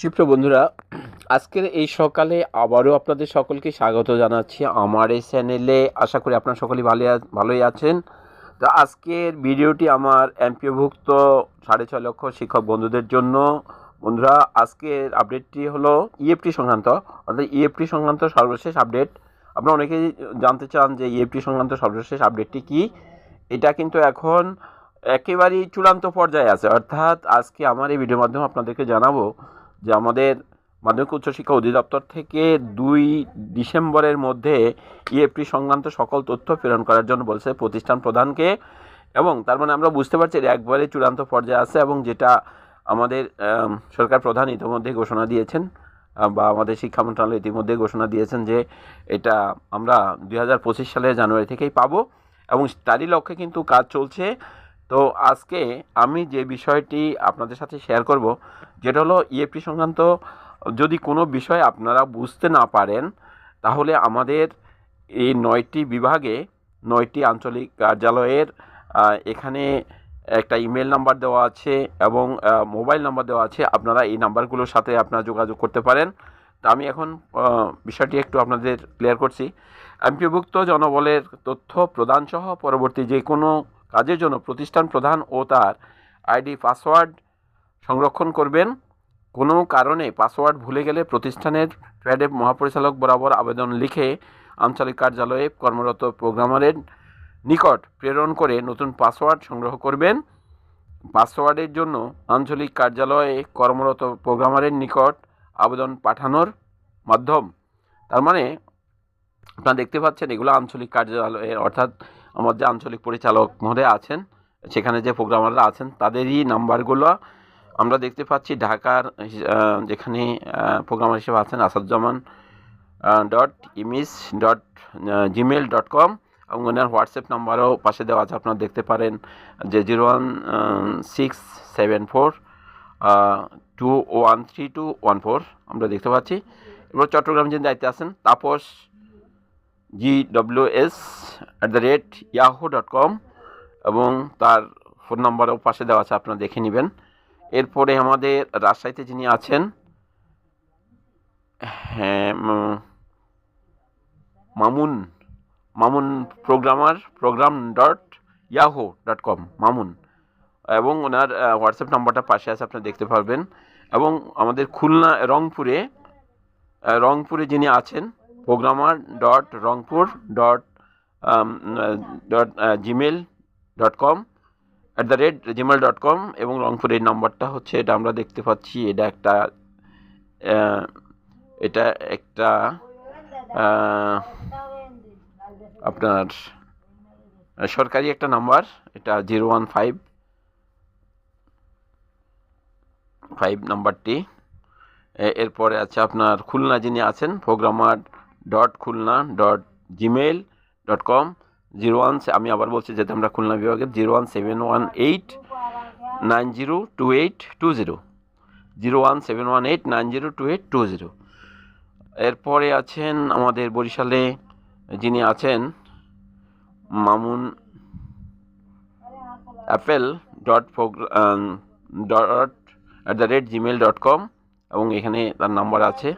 সুপ্রিয় বন্ধুরা, আজকের এই সকালে আবারও আপনাদের সকলকে স্বাগত জানাচ্ছি আমার এই চ্যানেলে। আশা করি আপনারা সকলেই ভালো ভালোই আছেন। তো আজকের ভিডিওটি আমার এমপিওভুক্ত সাড়ে ছয় লক্ষ শিক্ষক বন্ধুদের জন্য। বন্ধুরা, আজকের আপডেটটি হলো ইএফটি সংক্রান্ত, অর্থাৎ ইএফটি সংক্রান্ত সর্বশেষ আপডেট আপনারা অনেকেই জানতে চান যে ইএফটি সংক্রান্ত সর্বশেষ আপডেটটি কী? এটা কিন্তু এখন একেবারেই চূড়ান্ত পর্যায়ে আছে। অর্থাৎ আজকে আমার এই ভিডিওর মাধ্যমে আপনাদেরকে জানাব যে আমাদের মাধ্যমিক উচ্চশিক্ষা অধিদপ্তর থেকে দুই ডিসেম্বরের মধ্যে ইএফটি সংক্রান্ত সকল তথ্য প্রেরণ করার জন্য বলছে প্রতিষ্ঠান প্রধানকে। এবং তার মানে আমরা বুঝতে পারছি একবারে চূড়ান্ত পর্যায়ে আছে এবং যেটা আমাদের সরকার প্রধান ইতিমধ্যে ঘোষণা দিয়েছেন বা আমাদের শিক্ষা মন্ত্রণালয় ইতিমধ্যে ঘোষণা দিয়েছেন যে এটা আমরা দু হাজার পঁচিশ সালের জানুয়ারি থেকেই পাবো। এবং তারই লক্ষ্যে কিন্তু কাজ চলছে। তো আজকে আমি যে বিষয়টি আপনাদের সাথে শেয়ার করব, যেটা হলো ইএফটি সংক্রান্ত। যদি কোনো বিষয় আপনারা বুঝতে না পারেন, তাহলে আমাদের এই নয়টি বিভাগে, নয়টি আঞ্চলিক কার্যালয়ের এখানে একটা ইমেল নাম্বার দেওয়া আছে এবং মোবাইল নাম্বার দেওয়া আছে। আপনারা এই নাম্বারগুলোর সাথে আপনারা যোগাযোগ করতে পারেন। তা আমি এখন বিষয়টি একটু আপনাদের ক্লিয়ার করছি। এমপিভুক্ত জনবলের তথ্য প্রদানসহ পরবর্তী যে কোনো কাজের জন্য প্রতিষ্ঠান প্রধান ও তার আইডি পাসওয়ার্ড সংরক্ষণ করবেন। কোনো কারণে পাসওয়ার্ড ভুলে গেলে প্রতিষ্ঠানের প্যাডে মহাপরিচালক বরাবর আবেদন লিখে আঞ্চলিক কার্যালয়ে কর্মরত প্রোগ্রামারের নিকট প্রেরণ করে নতুন পাসওয়ার্ড সংগ্রহ করবেন। পাসওয়ার্ডের জন্য আঞ্চলিক কার্যালয়ে কর্মরত প্রোগ্রামারের নিকট আবেদন পাঠানোর মাধ্যম। তার মানে আপনারা দেখতে পাচ্ছেন এগুলো আঞ্চলিক কার্যালয়ের, অর্থাৎ আমার যে আঞ্চলিক পরিচালক মহোদয় আছেন, সেখানে যে প্রোগ্রামাররা আছেন, তাদেরই নাম্বারগুলো আমরা দেখতে পাচ্ছি ঢাকার যেখানে প্রোগ্রামার হিসেবে আছেন আসাদুজ্জামান ডট ইমিস ডট জিমেল ডট কম এবং ওনার হোয়াটসঅ্যাপ নাম্বারও পাশে দেওয়া আছে, আপনারা দেখতে পারেন যে zero one six seven four two one three two one four আমরা দেখতে পাচ্ছি। এবার চট্টগ্রাম যিনি দায়িত্বে আছেন, Tapas G W S at the rate Yahoo dot com এবং তার ফোন নাম্বারও পাশে দেওয়া আছে, আপনারা দেখে নেবেন। এরপরে আমাদের রাজশাহীতে যিনি আছেন হ্যাঁ Mamun Mamun programmer program dot Yahoo dot com Mamun. এবং ওনার হোয়াটসঅ্যাপ নাম্বারটা পাশে আছে, আপনারা দেখতে পারবেন। এবং আমাদের খুলনা রংপুরে রংপুরে যিনি আছেন programmer dot Rangpur dot dot Gmail dot com at the rate Gmail dot com এবং রংপুরের নাম্বারটা হচ্ছে, এটা আমরা দেখতে পাচ্ছি, এটা একটা এটা একটা আপনার সরকারি একটা নাম্বার এটা জিরো ওয়ান ফাইভ ফাইভ নাম্বারটি এরপরে আছে আপনার খুলনা যিনি আছেন programmer dot Khulna dot Gmail dot com zero one আমি আবার বলছি যেটা আমরা খুলনা বিভাগের zero one seven one eight nine zero two eight two zero zero one seven one eight nine zero two eight two zero এরপরে আছেন আমাদের বরিশালে যিনি আছেন Mamun apple dot dot at the rate Gmail dot com এবং এখানে তার number আছে।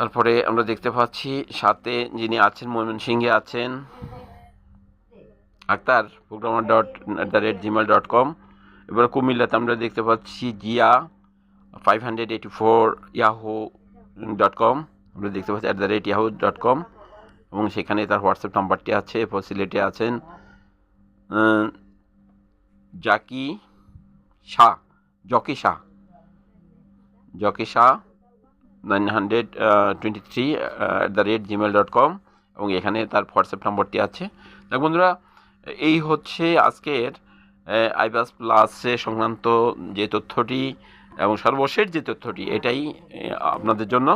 তারপরে আমরা দেখতে পাচ্ছি সাথে যিনি আছেন ময়মনসিংহে আছেন। Akhtar programmer dot at the rate Gmail dot com এবার কুমিল্লাতে আমরা দেখতে পাচ্ছি Zia five hundred eighty four Yahoo dot com আমরা দেখতে পাচ্ছি at the rate Yahoo dot com এবং সেখানে তার হোয়াটসঅ্যাপ নাম্বারটি আছে এরপর সিলেটে আছেন Zaki Shah, Zaki Shah. Zaki Shah nine hundred twenty three at the rate Gmail dot com এবং এখানে তার হোয়াটসঅ্যাপ নম্বরটি আছে। দেখ বন্ধুরা, এই হচ্ছে আজকের আইবাস প্লাসে সংক্রান্ত যে তথ্যটি এবং সর্বশেষ যে তথ্যটি, এটাই আপনাদের জন্য।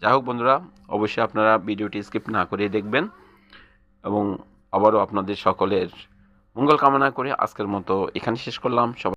যাই হোক বন্ধুরা, অবশ্যই আপনারা ভিডিওটি স্কিপ না করে দেখবেন এবং আবারও আপনাদের সকলের মঙ্গল কামনা করে আজকের মতো এখানে শেষ করলাম। সবাই